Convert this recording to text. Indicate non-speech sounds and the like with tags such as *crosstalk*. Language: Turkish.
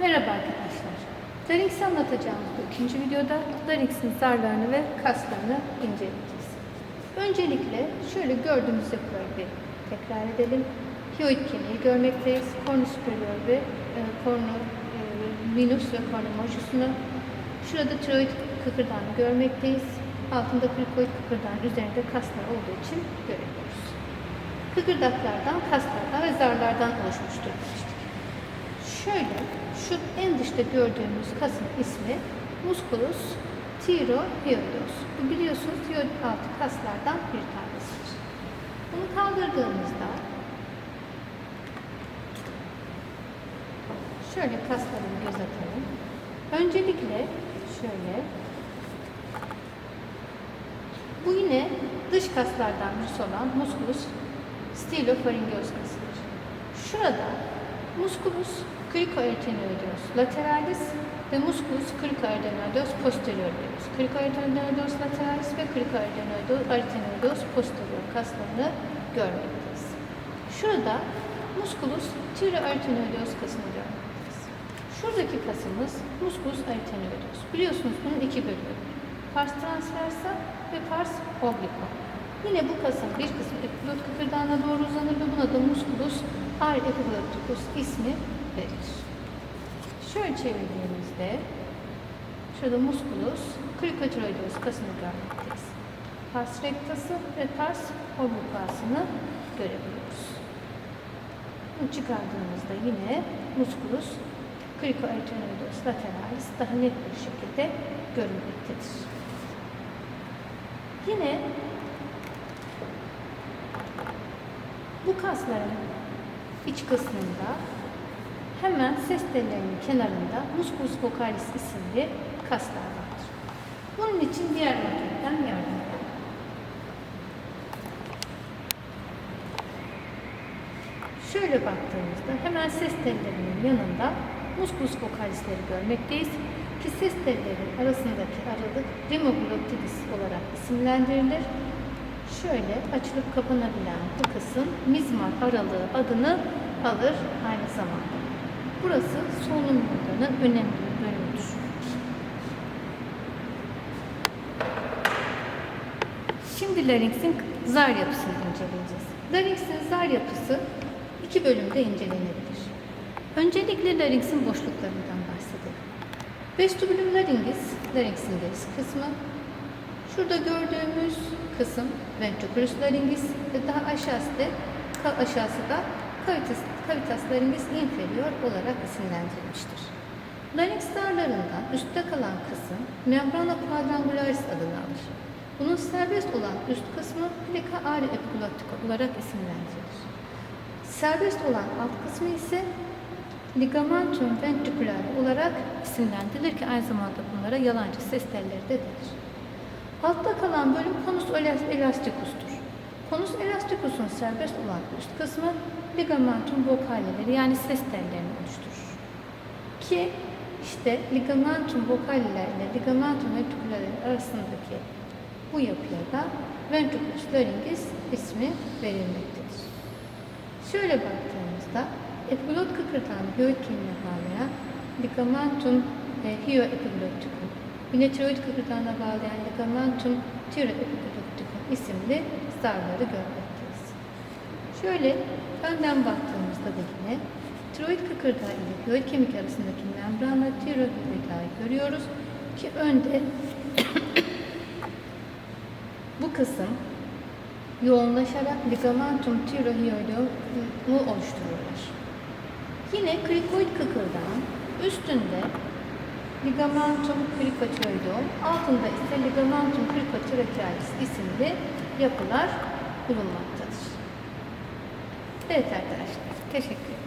Merhaba arkadaşlar. Larynx'i anlatacağımız bu ikinci videoda larynx'in zarlarını ve kaslarını inceleyeceğiz. Öncelikle şöyle gördüğümüz yapıları bir tekrar edelim. Hyoid kemiği görmekteyiz. Cornu superior ve e, cornu e, minus ve cornu majusunu. Şurada tiroid kıkırdağını görmekteyiz. Altında krikoid kıkırdağın üzerinde kaslar olduğu için görüyoruz. Kıkırdaklardan, kaslardan ve zarlardan oluşmuştur. Şöyle, şu en dışta gördüğümüz kasın ismi musculus thyroideus. Bu biliyorsunuz tiroid altı kaslardan bir tanesidir. Bunu kaldırdığımızda şöyle kaslara bir göz atalım. Öncelikle şöyle bu yine dış kaslardan birisi olan musculus stylofaringeus kasıdır. Şurada musculus cricoarytenoideus lateralis ve musculus cricoarytenoideus posterior diyoruz. Cricoarytenoideus lateralis ve cricoarytenoideus posterior kaslarını görmekteyiz. Şurada musculus thyroarytenoideus kasını görmekteyiz. Şuradaki kasımız musculus arytenoideus. Biliyorsunuz bunun iki bölümü. Pars transversa ve pars obliqua. Yine bu kasın bir kısmı epigloot kıkırdağına doğru uzanır ve buna da musculus ar epiglotticus ismi verilir. Şöyle çevirdiğimizde şurada musculus cricotiroideus kasını görmekteyiz. Pars rectası ve pars obliquasını görebiliyoruz. Bunu çıkardığımızda yine musculus cricoarytenoideus lateralis daha net bir şekilde görünmektedir. Yine bu kasların iç kısmında hemen ses tellerinin kenarında musculus vocalis isimli kaslar vardır. Bunun için diğer makinetten yardım edelim. Şöyle baktığımızda hemen ses tellerinin yanında musculus vocalisleri görmekteyiz ki ses tellerinin arasındaki aralık rimoglottidis olarak isimlendirilir. Şöyle açılıp kapanabilen bu kısım mizmar aralığı adını alır aynı zamanda. Burası solunum yollarının önemli bir bölümüdür. Şimdi laringsin zar yapısını inceleyeceğiz. Laringsin zar yapısı iki bölümde incelenebilir. Öncelikle laringsin boşluklarından bahsedelim. Vestibulum laringis, laringsin deriz kısmı. Şurada gördüğümüz kısım ventriculus laringis ve daha aşağısı da, aşağısı da cavitas, cavitas laringis inferior olarak isimlendirilmiştir. Larynx zarlarından üstte kalan kısım membrana quadrangularis adını alır. Bunun serbest olan üst kısmı plica ari epiglottica olarak isimlendirilir. Serbest olan alt kısmı ise ligamentum ventriculare olarak isimlendirilir ki aynı zamanda bunlara yalancı ses telleri de denir. Altta kalan bölüm konus elasticus'tur. Konus elasticus'un serbest olan üst kısmı ligamentum vocaleleri yani ses tellerini oluşturur. Ki işte ligamentum vocaliler ile ligamentum ventriculare arasındaki bu yapıya da ventriculus laryngis ismi verilmektedir. Şöyle baktığımızda epiglot kıkırdağını göğüt bağlayan ligamentum e, hyoepiglotticum, yine tiroid kıkırdağına bağlayan ligamentum thyroepiglotticum isimli zarları görmekteyiz. Şöyle önden baktığımızda da yine tiroid kıkırdağı ile göğüt kemik arasındaki membranla tiroid kıkırdağı görüyoruz ki önde *coughs* bu kısım yoğunlaşarak ligamentum thyroideum'u oluştururlar. Yine krikoid kıkırdağın üstünde ligamentum cricotiroideum, altında ise ligamentum cricotrachealis isimli yapılar bulunmaktadır. Evet arkadaşlar, teşekkür ederim.